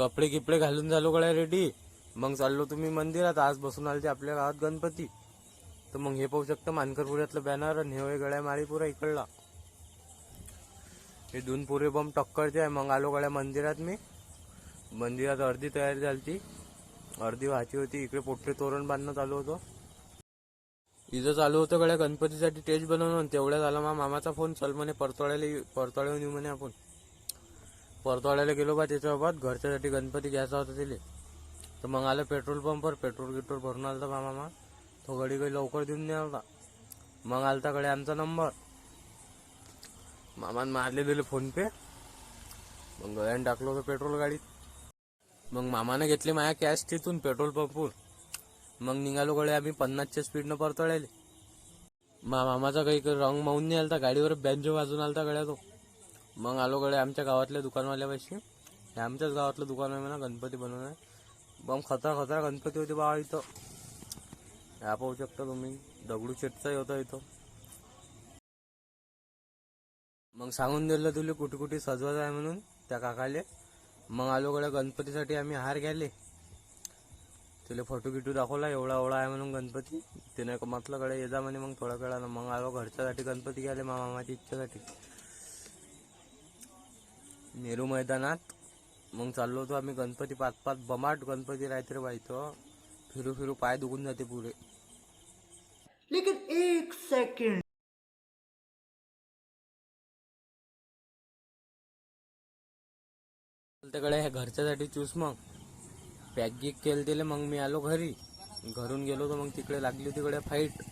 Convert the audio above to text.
कपडे किपडे घालून झालो गड्या रेडी. मग चाललो तुम्ही मंदिरात. आज बसून आले ते आपल्या गावात गणपती. तर मग हे पाहू शकता मानकरपुऱ्यातलं बॅनर आणि हे गळ्या माळीपुरा इकडला. हे दोन पुरे बम टक्करचे आहे. मग आलो गड्या मंदिरात मी. मंदिरात अर्धी तयारी झाली अर्धी व्हायची होती. इकडे पोट्टे तोरण बांधणं चालू होतं. इथं चालू होतं गड्या गणपतीसाठी टेस्ट बनवणं. तेवढ्यात आला मा मामाचा फोन चल म्हणे परतवाड्याला येऊ- येऊ म्हणे आपण. परतवाड्याला गेलो बा त्याच्यासोबत घरच्यासाठी गणपती घ्यायचा होता तिले. तर मग आलं पेट्रोल पंपवर पेट्रोल गिट्रोल भरून आलता बा मामा तो घडी काही लवकर देऊन नाही होता मग आलता कडे आमचा नंबर. मामान मारले दिले फोनपे. मग गळ्यानं टाकलं होतं पेट्रोल गाडीत. मग मामानं घेतली माझ्या कॅश तिथून पेट्रोल पंपवर मग निघालो कडे आम्ही पन्नासच्या स्पीडनं परतळायले. मा मामाचा काही काही रंग माऊन नाही आलता. गाडीवर बँजो वाजून आलता गड्या तो. मग आलो कडे आमच्या गावातल्या दुकानवाल्यापाशी हे आमच्याच गावातलं दुकान आहे म्हणा गणपती बनवणार बम खतरा खतरा गणपती होते बा इथं. ह्या पाहू शकता तुम्ही दगडू शेटचाही होता इथं. मग सांगून दिलं तुला कुठे कुठे सजवायचं आहे म्हणून त्या काकाले. मग आलो कडे गणपतीसाठी आम्ही हार घ्याले तुला फोटो गिटू दाखवला एवढा एवढा आहे म्हणून गणपती. तिने म्हटलं कडे ये जा म्हणे मग थोड्या वेळानं. मग आलो घरच्यासाठी गणपती घ्यायला मामाची इच्छासाठी. नेहरू मैदानात. मग चाललो होतो आम्ही गणपती पाच पाच बमाट गणपती राहते इथं फिरू फिरू पाय दुखून जाते पुरे. लेकिन एक सेकंड. त्याकडे घरच्यासाठी चूस मग. पॅक गिक केलं दिले मग मी आलो घरी. घरून गेलो तर मग तिकडे लागली तिकडे फाईट